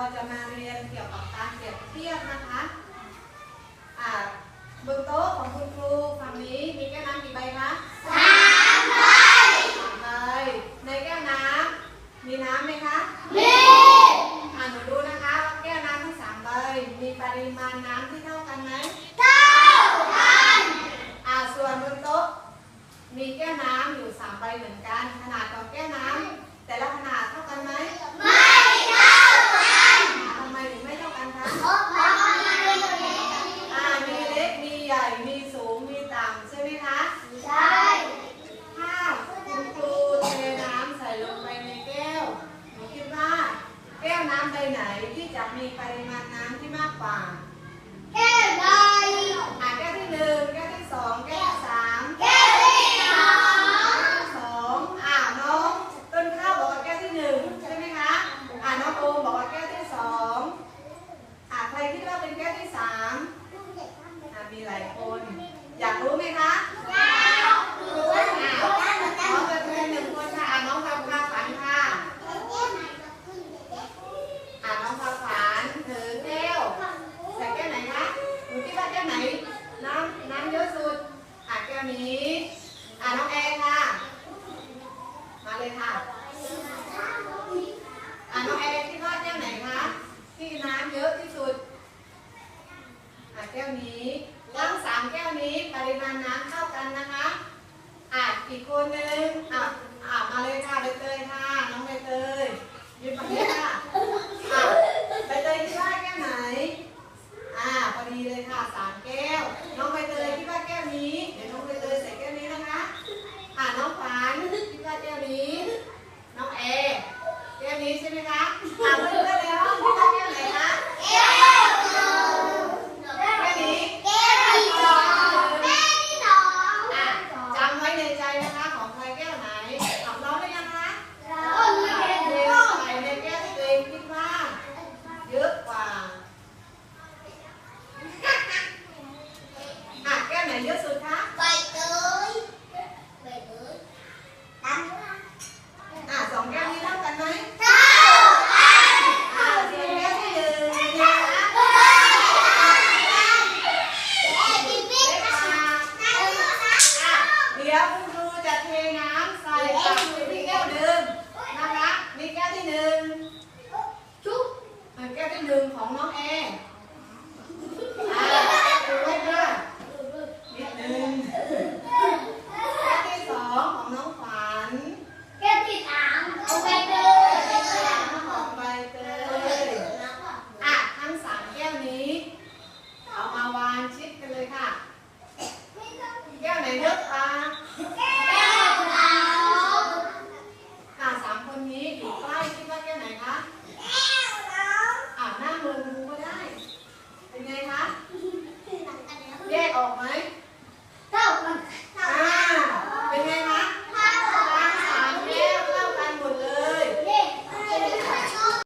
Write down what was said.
เราจะมาเรียนเกี่ยวกับการเปรียบเทียบนะคะอ่าบนโต๊ะของคุณครูฝั่งนี้มีแก้วน้ำกี่ใบคะสามใบสามใบในแก้วน้ำมีน้ำไหมคะมีอ่าหนูดูนะคะว่าแก้วน้ำทั้งสามใบมีปริมาณน้ำที่เท่ากันไหมเท่ากัน อ่าส่วนบนโต๊ะ มีแก้วน้ำอยู่สามใบเหมือนกัน ขนาดของแก้วน้ำแต่ละขนาดเท่ากันไหม ไม่เท่ากันทำไมถึงไม่เท่ากันคะ อ่า มีเล็ก มีใหญ่ มีสูง มีต่ำใช่ไหมคะ ถ้าคุณครูเทน้ำใส่ลงไปในแก้ว หนูคิดว่า แก้วน้ำใบไหนที่ จะมีปริมาณน้ำที่มากกว่าอ่าแก้วที่หนึ่งแก้วที่สองแก้วที่สามแก้วที่สองอ่าน้องต้นข้าวบอกว่าแก้วที่หนึ่งใช่ไหมคะอ่าน้องโอมบอกว่าแก้วที่สองอ่าใครคิดว่าเป็นแก้วที่สามอ่ามีหลายคน อยากรู้ไหมคะอ่าน้องเป็นหนึ่งคนค่ะอ่าน้องพาพาฝันค่ะ อ่าน้องพาฝันถือแก้ว ใส่แก้วไหนคะหนูคิดว่าแก้วไหน น้ำน้ำเยอะสุด อะแก้ว นี้ อ่าน้องแอร์ค่ะ มาเลยค่ะ อ่าน้องแอร์คิดว่าแก้วไหนคะ ที่น้ำเยอะที่สุด อ่าแก้วนี้ทั้งสามแก้วนี้ปริมาณน้ำเท่ากันนะคะ อะอีกคนนึงอ่าอะมาเลยค่ะเลยเตยค่ะ น้องใบเตยยืนฝั่งนี้ค่ะ อะใบเตยคิดว่าแก้วไหน อ่าพอดีเลยค่ะสามแก้ว น้องใบเตยคิดว่าแก้วนี้ เดี๋ยวน้องใบเตยใส่แก้วนี้นะคะ อ่าน้องฝันคิดว่าแก้วนี้ น้องเอแก้วนี้ใช่ไหมคะอ่าเพื่อนๆในห้องคิดว่าแก้วไหนคะแก้วนี้ อะจำไว้ในใจนะคะของใครแก้วไหนของน้องหรือยังคะเทใส่ในแก้วที่ตัวเองคิดว่า เยอะกว่า อะแก้วไหนเยอะสุดคะอะสองแก้วนี้เท่ากันไหมอะส่วนแก้วที่หนึ่งนะคะเล็กกว่าอะเดี๋ยวคุณครูจะเทน้ำใส่กลับไปที่แก้วหนึ่งนะคะมีแก้วที่หนึ่งอะแก้วที่หนึ่งของน้องแอร์